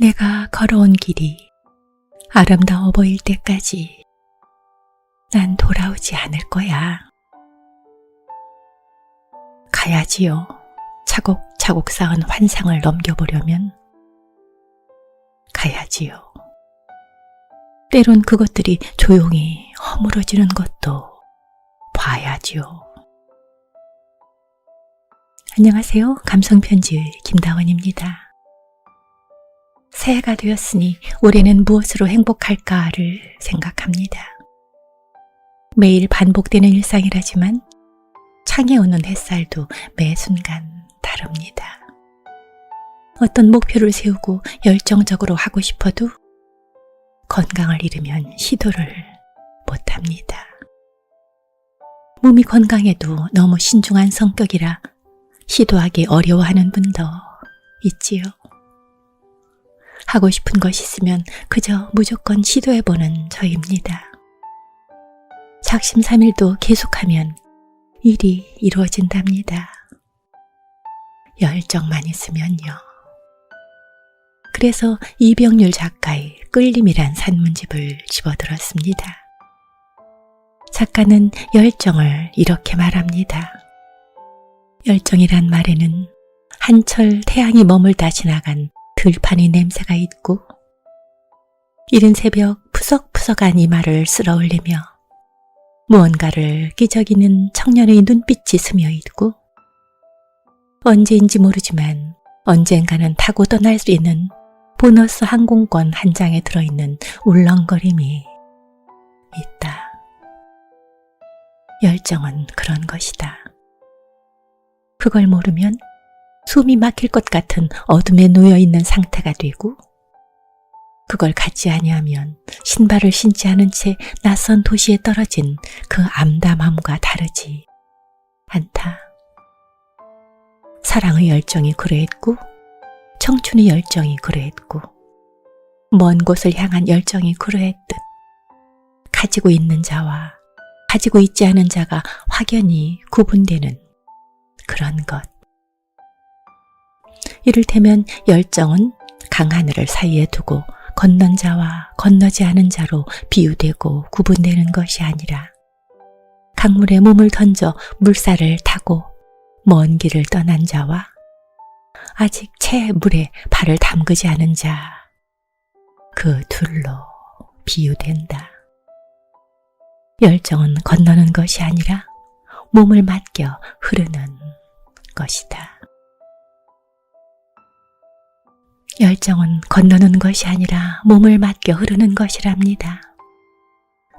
내가 걸어온 길이 아름다워 보일 때까지 난 돌아오지 않을 거야. 가야지요. 차곡차곡 쌓은 환상을 넘겨보려면 가야지요. 때론 그것들이 조용히 허물어지는 것도 봐야지요. 안녕하세요. 감성편지의 김다원입니다. 새해가 되었으니 올해는 무엇으로 행복할까를 생각합니다. 매일 반복되는 일상이라지만 창에 오는 햇살도 매 순간 다릅니다. 어떤 목표를 세우고 열정적으로 하고 싶어도 건강을 잃으면 시도를 못합니다. 몸이 건강해도 너무 신중한 성격이라 시도하기 어려워하는 분도 있지요. 하고 싶은 것이 있으면 그저 무조건 시도해보는 저입니다. 작심 삼일도 계속하면 일이 이루어진답니다. 열정만 있으면요. 그래서 이병률 작가의 끌림이란 산문집을 집어들었습니다. 작가는 열정을 이렇게 말합니다. 열정이란 말에는 한철 태양이 머물다 지나간 들판의 냄새가 있고 이른 새벽 푸석푸석한 이마를 쓸어 올리며 무언가를 끼적이는 청년의 눈빛이 스며 있고 언제인지 모르지만 언젠가는 타고 떠날 수 있는 보너스 항공권 한 장에 들어있는 울렁거림이 있다. 열정은 그런 것이다. 그걸 모르면 숨이 막힐 것 같은 어둠에 놓여 있는 상태가 되고 그걸 갖지 아니하면 신발을 신지 않은 채 낯선 도시에 떨어진 그 암담함과 다르지 않다. 사랑의 열정이 그러했고 청춘의 열정이 그러했고 먼 곳을 향한 열정이 그러했듯 가지고 있는 자와 가지고 있지 않은 자가 확연히 구분되는 그런 것. 이를테면 열정은 강하늘을 사이에 두고 건넌 자와 건너지 않은 자로 비유되고 구분되는 것이 아니라 강물에 몸을 던져 물살을 타고 먼 길을 떠난 자와 아직 채 물에 발을 담그지 않은 자, 그 둘로 비유된다. 열정은 건너는 것이 아니라 몸을 맡겨 흐르는 것이다. 열정은 건너는 것이 아니라 몸을 맡겨 흐르는 것이랍니다.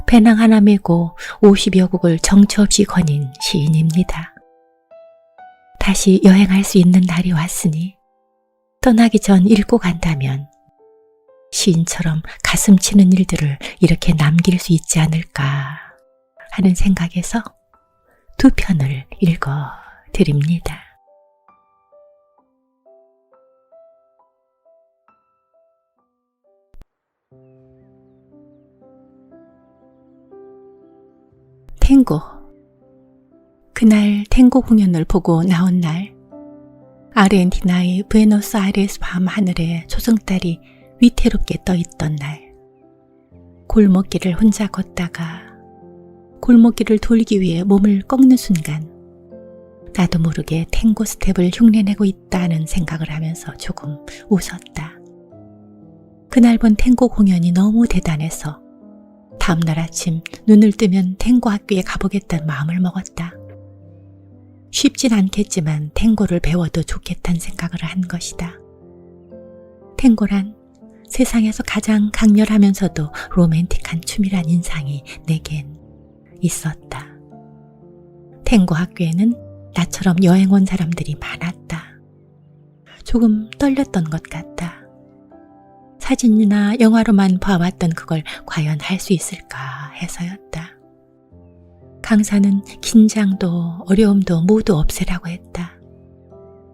배낭 하나 메고 50여 국을 정처 없이 거닌 시인입니다. 다시 여행할 수 있는 날이 왔으니 떠나기 전 읽고 간다면 시인처럼 가슴 치는 일들을 이렇게 남길 수 있지 않을까 하는 생각에서 두 편을 읽어 드립니다. 그날 탱고 공연을 보고 나온 날 아르헨티나의 부에노스아이레스 밤 하늘에 초승달이 위태롭게 떠 있던 날 골목길을 혼자 걷다가 골목길을 돌기 위해 몸을 꺾는 순간 나도 모르게 탱고 스텝을 흉내내고 있다는 생각을 하면서 조금 웃었다. 그날 본 탱고 공연이 너무 대단해서 다음날 아침 눈을 뜨면 탱고 학교에 가보겠다는 마음을 먹었다. 쉽진 않겠지만 탱고를 배워도 좋겠다는 생각을 한 것이다. 탱고란 세상에서 가장 강렬하면서도 로맨틱한 춤이란 인상이 내겐 있었다. 탱고 학교에는 나처럼 여행 온 사람들이 많았다. 조금 떨렸던 것 같다. 사진이나 영화로만 봐왔던 그걸 과연 할 수 있을까 해서였다. 강사는 긴장도 어려움도 모두 없애라고 했다.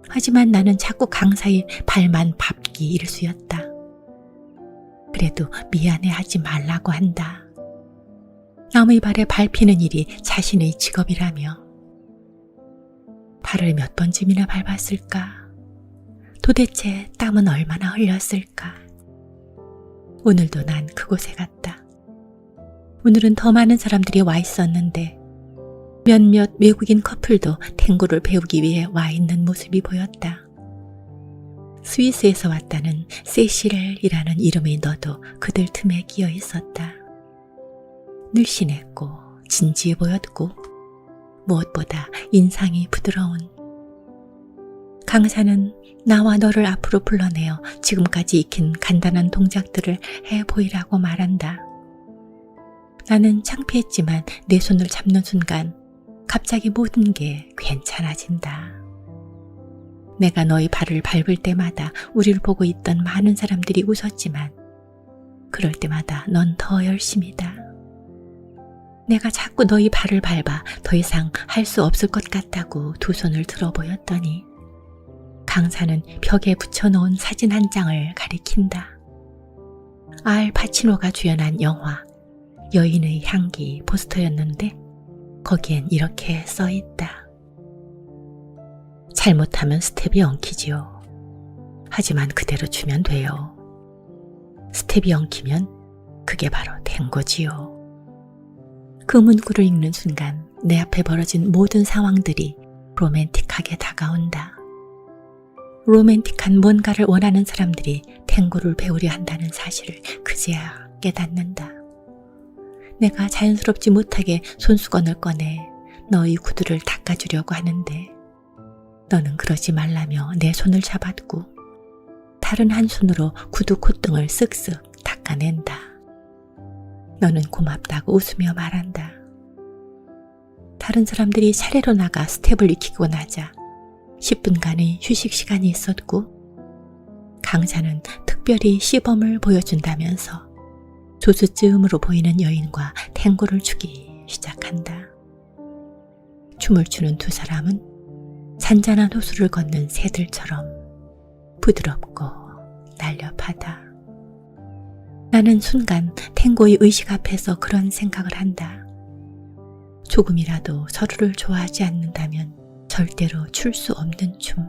하지만 나는 자꾸 강사의 발만 밟기 일수였다. 그래도 미안해 하지 말라고 한다. 남의 발에 밟히는 일이 자신의 직업이라며. 발을 몇 번쯤이나 밟았을까? 도대체 땀은 얼마나 흘렸을까? 오늘도 난 그곳에 갔다. 오늘은 더 많은 사람들이 와 있었는데 몇몇 외국인 커플도 탱고를 배우기 위해 와 있는 모습이 보였다. 스위스에서 왔다는 세실이라는 이름의 너도 그들 틈에 끼어 있었다. 늘씬했고 진지해 보였고 무엇보다 인상이 부드러운 강사는 나와 너를 앞으로 불러내어 지금까지 익힌 간단한 동작들을 해 보이라고 말한다. 나는 창피했지만 내 손을 잡는 순간 갑자기 모든 게 괜찮아진다. 내가 너의 발을 밟을 때마다 우리를 보고 있던 많은 사람들이 웃었지만 그럴 때마다 넌 더 열심이다. 내가 자꾸 너의 발을 밟아 더 이상 할 수 없을 것 같다고 두 손을 들어 보였더니 강사는 벽에 붙여놓은 사진 한 장을 가리킨다. 알 파치노가 주연한 영화 여인의 향기 포스터였는데 거기엔 이렇게 써 있다. 잘못하면 스텝이 엉키지요. 하지만 그대로 주면 돼요. 스텝이 엉키면 그게 바로 된 거지요. 그 문구를 읽는 순간 내 앞에 벌어진 모든 상황들이 로맨틱하게 다가온다. 로맨틱한 뭔가를 원하는 사람들이 탱고를 배우려 한다는 사실을 그제야 깨닫는다. 내가 자연스럽지 못하게 손수건을 꺼내 너의 구두를 닦아주려고 하는데 너는 그러지 말라며 내 손을 잡았고 다른 한 손으로 구두 콧등을 쓱쓱 닦아낸다. 너는 고맙다고 웃으며 말한다. 다른 사람들이 차례로 나가 스텝을 익히고 나자 10분간의 휴식 시간이 있었고 강사는 특별히 시범을 보여준다면서 조수쯤으로 보이는 여인과 탱고를 추기 시작한다. 춤을 추는 두 사람은 잔잔한 호수를 걷는 새들처럼 부드럽고 날렵하다. 나는 순간 탱고의 의식 앞에서 그런 생각을 한다. 조금이라도 서로를 좋아하지 않는다면 절대로 출 수 없는 춤.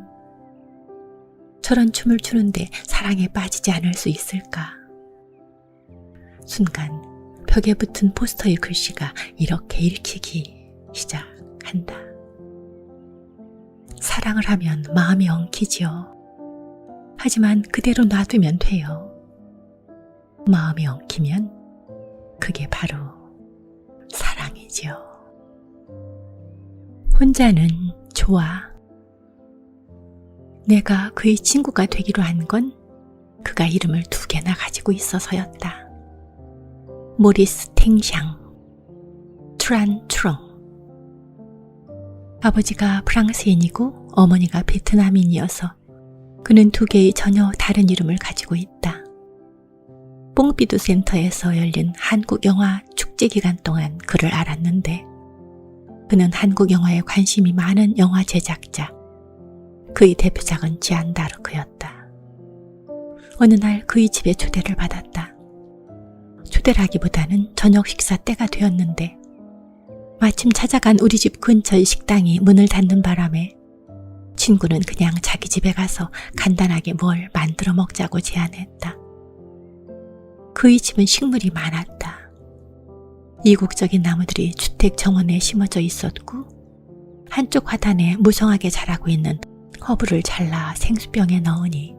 저런 춤을 추는데 사랑에 빠지지 않을 수 있을까? 순간 벽에 붙은 포스터의 글씨가 이렇게 읽히기 시작한다. 사랑을 하면 마음이 엉키지요. 하지만 그대로 놔두면 돼요. 마음이 엉키면 그게 바로 사랑이지요. 혼자는 좋아. 내가 그의 친구가 되기로 한 건 그가 이름을 두 개나 가지고 있어서였다. 모리스 탱샹, 트란 트렁. 아버지가 프랑스인이고 어머니가 베트남인이어서 그는 두 개의 전혀 다른 이름을 가지고 있다. 뽕비두 센터에서 열린 한국 영화 축제 기간 동안 그를 알았는데 그는 한국 영화에 관심이 많은 영화 제작자. 그의 대표작은 지안 다르크였다. 어느 날 그의 집에 초대를 받았다. 초대라기보다는 저녁 식사 때가 되었는데 마침 찾아간 우리 집 근처의 식당이 문을 닫는 바람에 친구는 그냥 자기 집에 가서 간단하게 뭘 만들어 먹자고 제안했다. 그의 집은 식물이 많았다. 이국적인 나무들이 주택 정원에 심어져 있었고 한쪽 화단에 무성하게 자라고 있는 허브를 잘라 생수병에 넣으니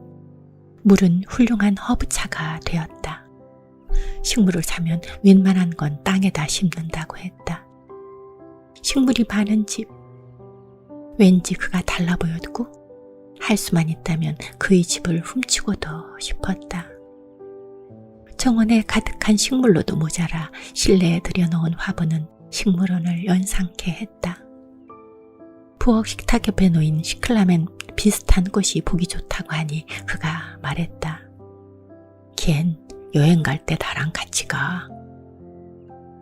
물은 훌륭한 허브차가 되었다. 식물을 사면 웬만한 건 땅에다 심는다고 했다. 식물이 많은 집. 왠지 그가 달라 보였고 할 수만 있다면 그의 집을 훔치고도 싶었다. 정원에 가득한 식물로도 모자라 실내에 들여놓은 화분은 식물원을 연상케 했다. 부엌 식탁 옆에 놓인 시클라멘 비슷한 꽃이 보기 좋다고 하니 그가 말했다. 걘 여행 갈 때 나랑 같이 가.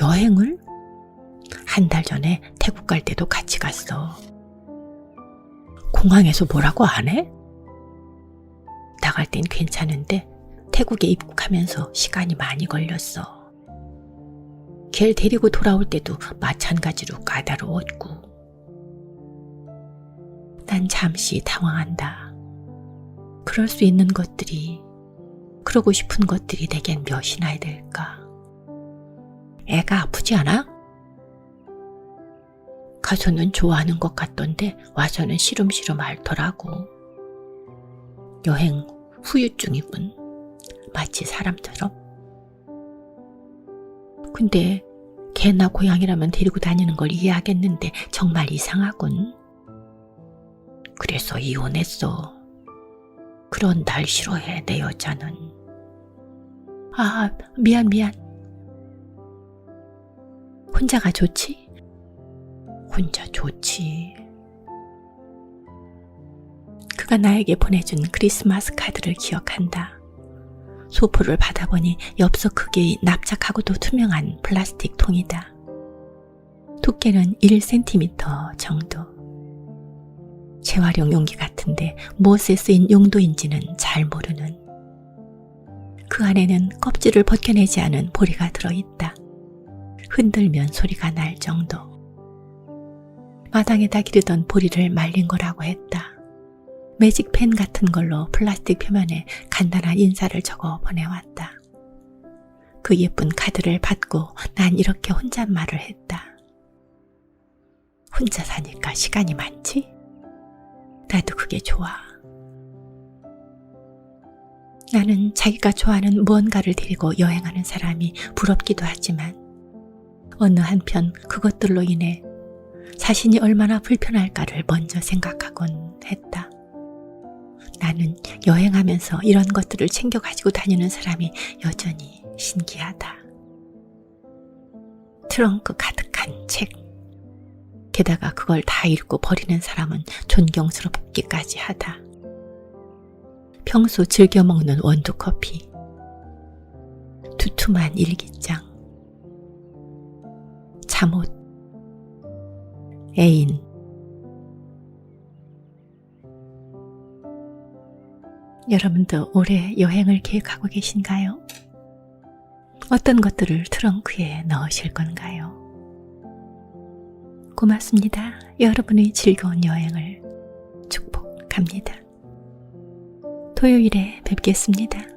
여행을? 한 달 전에 태국 갈 때도 같이 갔어. 공항에서 뭐라고 안 해? 나갈 땐 괜찮은데 태국에 입국하면서 시간이 많이 걸렸어. 걔를 데리고 돌아올 때도 마찬가지로 까다로웠고. 난 잠시 당황한다. 그럴 수 있는 것들이, 그러고 싶은 것들이 내겐 몇이나 될까? 애가 아프지 않아? 가서는 좋아하는 것 같던데 와서는 시름시름 앓더라고. 여행 후유증이군. 마치 사람처럼. 근데 개나 고양이라면 데리고 다니는 걸 이해하겠는데 정말 이상하군. 그래서 이혼했어. 그런 날 싫어해, 내 여자는. 아, 미안, 미안. 혼자가 좋지? 혼자 좋지. 그가 나에게 보내준 크리스마스 카드를 기억한다. 소포를 받아보니 엽서 크기의 납작하고도 투명한 플라스틱 통이다. 두께는 1cm 정도. 재활용 용기 같은데 무엇에 쓰인 용도인지는 잘 모르는. 그 안에는 껍질을 벗겨내지 않은 보리가 들어있다. 흔들면 소리가 날 정도. 마당에다 기르던 보리를 말린 거라고 했다. 매직펜 같은 걸로 플라스틱 표면에 간단한 인사를 적어 보내왔다. 그 예쁜 카드를 받고 난 이렇게 혼잣말을 했다. 혼자 사니까 시간이 많지? 나도 그게 좋아. 나는 자기가 좋아하는 무언가를 데리고 여행하는 사람이 부럽기도 하지만 어느 한편 그것들로 인해 자신이 얼마나 불편할까를 먼저 생각하곤 했다. 나는 여행하면서 이런 것들을 챙겨 가지고 다니는 사람이 여전히 신기하다. 트렁크 가득한 책. 게다가 그걸 다 읽고 버리는 사람은 존경스럽기까지 하다. 평소 즐겨 먹는 원두 커피. 두툼한 일기장. 잠옷. 애인. 여러분도 올해 여행을 계획하고 계신가요? 어떤 것들을 트렁크에 넣으실 건가요? 고맙습니다. 여러분의 즐거운 여행을 축복합니다. 토요일에 뵙겠습니다.